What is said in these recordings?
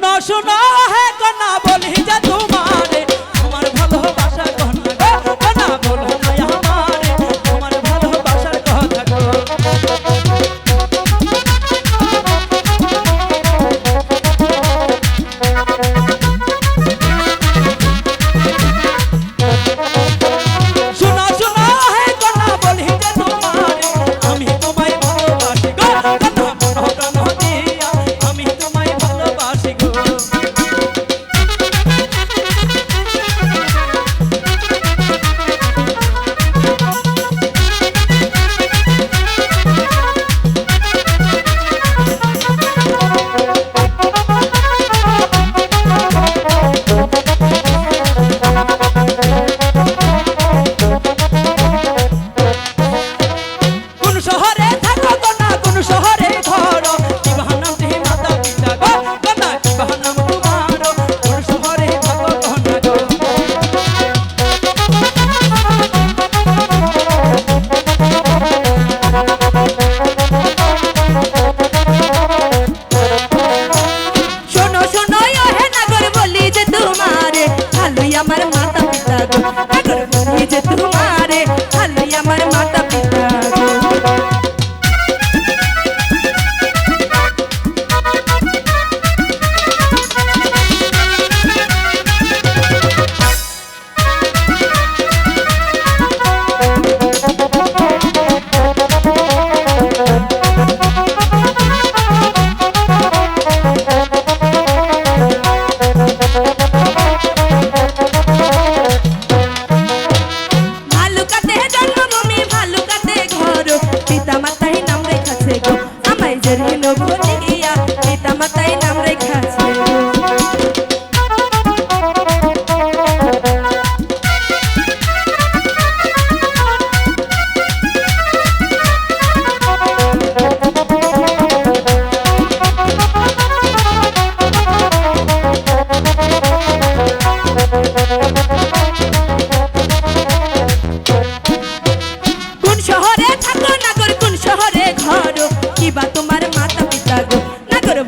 শুনো শুনো, হে কনা বলি যে তোমারে, তোমার ভালোবাসা কনা গো কনা বলো না আমারে, তোমার ভালোবাসার কথা গো। শুনো শুনো, হে কনা বলি যে তোমারে, আমি তোমায় ভালোবাসি গো নিজে তুমি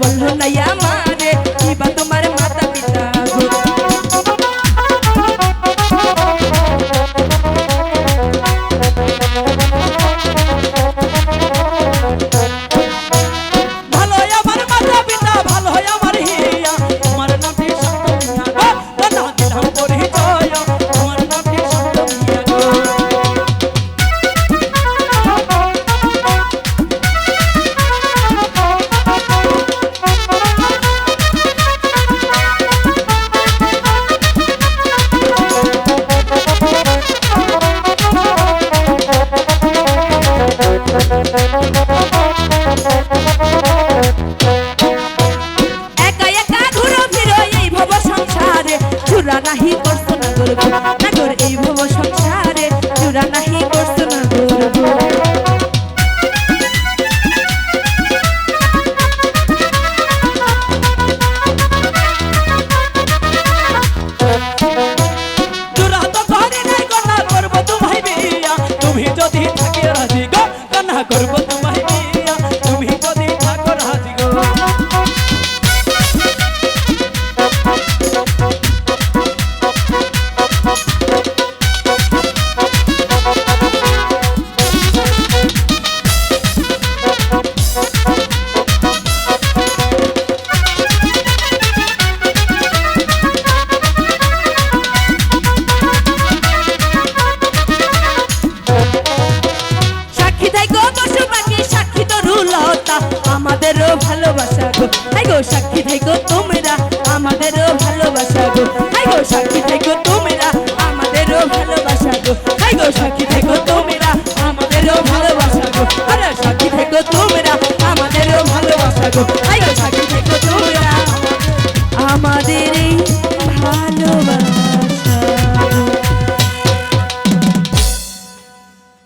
வல்லுனையா cuerpo আমাদেরও ভালোবাসা গো। হাই গো সাক্ষী থাকো তোমরা আমাদেরও ভালোবাসা গো। হাই গো সাক্ষী থাকো তোমরা আমাদেরও ভালোবাসা গো। হাই গো সাক্ষী থাকো তোমরা আমাদেরও ভালোবাসা গো। আরে সাক্ষী থাকো তোমরা আমাদেরও ভালোবাসা গো। হাই গো সাক্ষী থাকো তোমরা আমাদের ভালোবাসা।